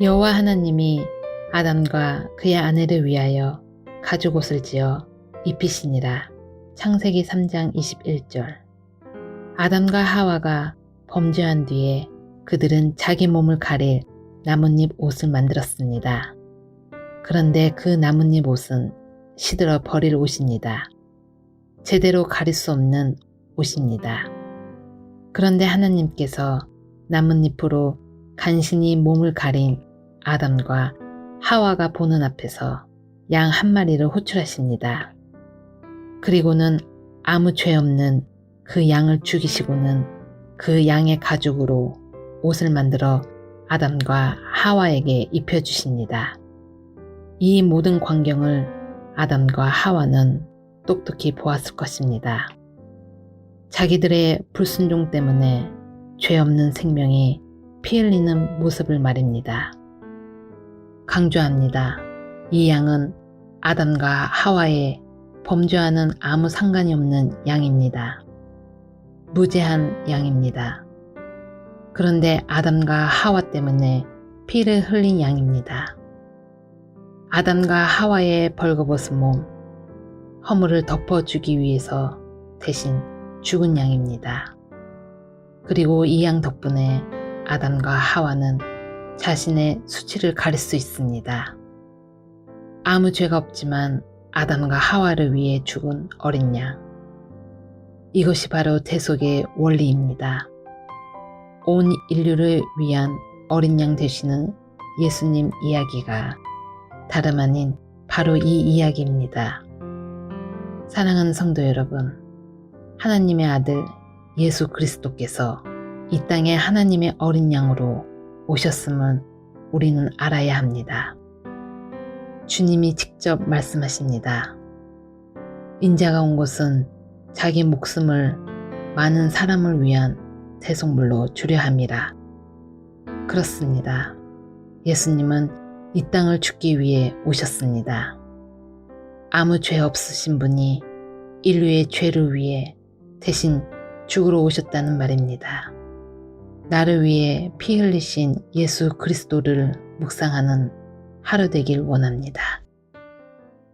여호와 하나님이 아담과 그의 아내를 위하여 가죽 옷을 지어 입히시니라. 창세기 3장 21절. 아담과 하와가 범죄한 뒤에 그들은 자기 몸을 가릴 나뭇잎 옷을 만들었습니다. 그런데 그 나뭇잎 옷은 시들어 버릴 옷입니다. 제대로 가릴 수 없는 옷입니다. 그런데 하나님께서 나뭇잎으로 간신히 몸을 가린 아담과 하와가 보는 앞에서 양 한 마리를 호출하십니다. 그리고는 아무 죄 없는 그 양을 죽이시고는 그 양의 가죽으로 옷을 만들어 아담과 하와에게 입혀주십니다. 이 모든 광경을 아담과 하와는 똑똑히 보았을 것입니다. 자기들의 불순종 때문에 죄 없는 생명이 피 흘리는 모습을 말입니다. 강조합니다. 이 양은 아담과 하와의 범죄와는 아무 상관이 없는 양입니다. 무죄한 양입니다. 그런데 아담과 하와 때문에 피를 흘린 양입니다. 아담과 하와의 벌거벗은 몸, 허물을 덮어주기 위해서 대신 죽은 양입니다. 그리고 이 양 덕분에 아담과 하와는 자신의 수치를 가릴 수 있습니다. 아무 죄가 없지만 아담과 하와를 위해 죽은 어린 양. 이것이 바로 대속의 원리입니다. 온 인류를 위한 어린 양 되시는 예수님 이야기가 다름 아닌 바로 이 이야기입니다. 사랑하는 성도 여러분, 하나님의 아들 예수 그리스도께서 이 땅에 하나님의 어린 양으로 오셨음을 우리는 알아야 합니다. 주님이 직접 말씀하십니다. 인자가 온 것은 자기 목숨을 많은 사람을 위한 대속물로 주려 함이라. 그렇습니다. 예수님은 이 땅을 죽기 위해 오셨습니다. 아무 죄 없으신 분이 인류의 죄를 위해 대신 죽으러 오셨다는 말입니다. 나를 위해 피 흘리신 예수 그리스도를 묵상하는 하루 되길 원합니다.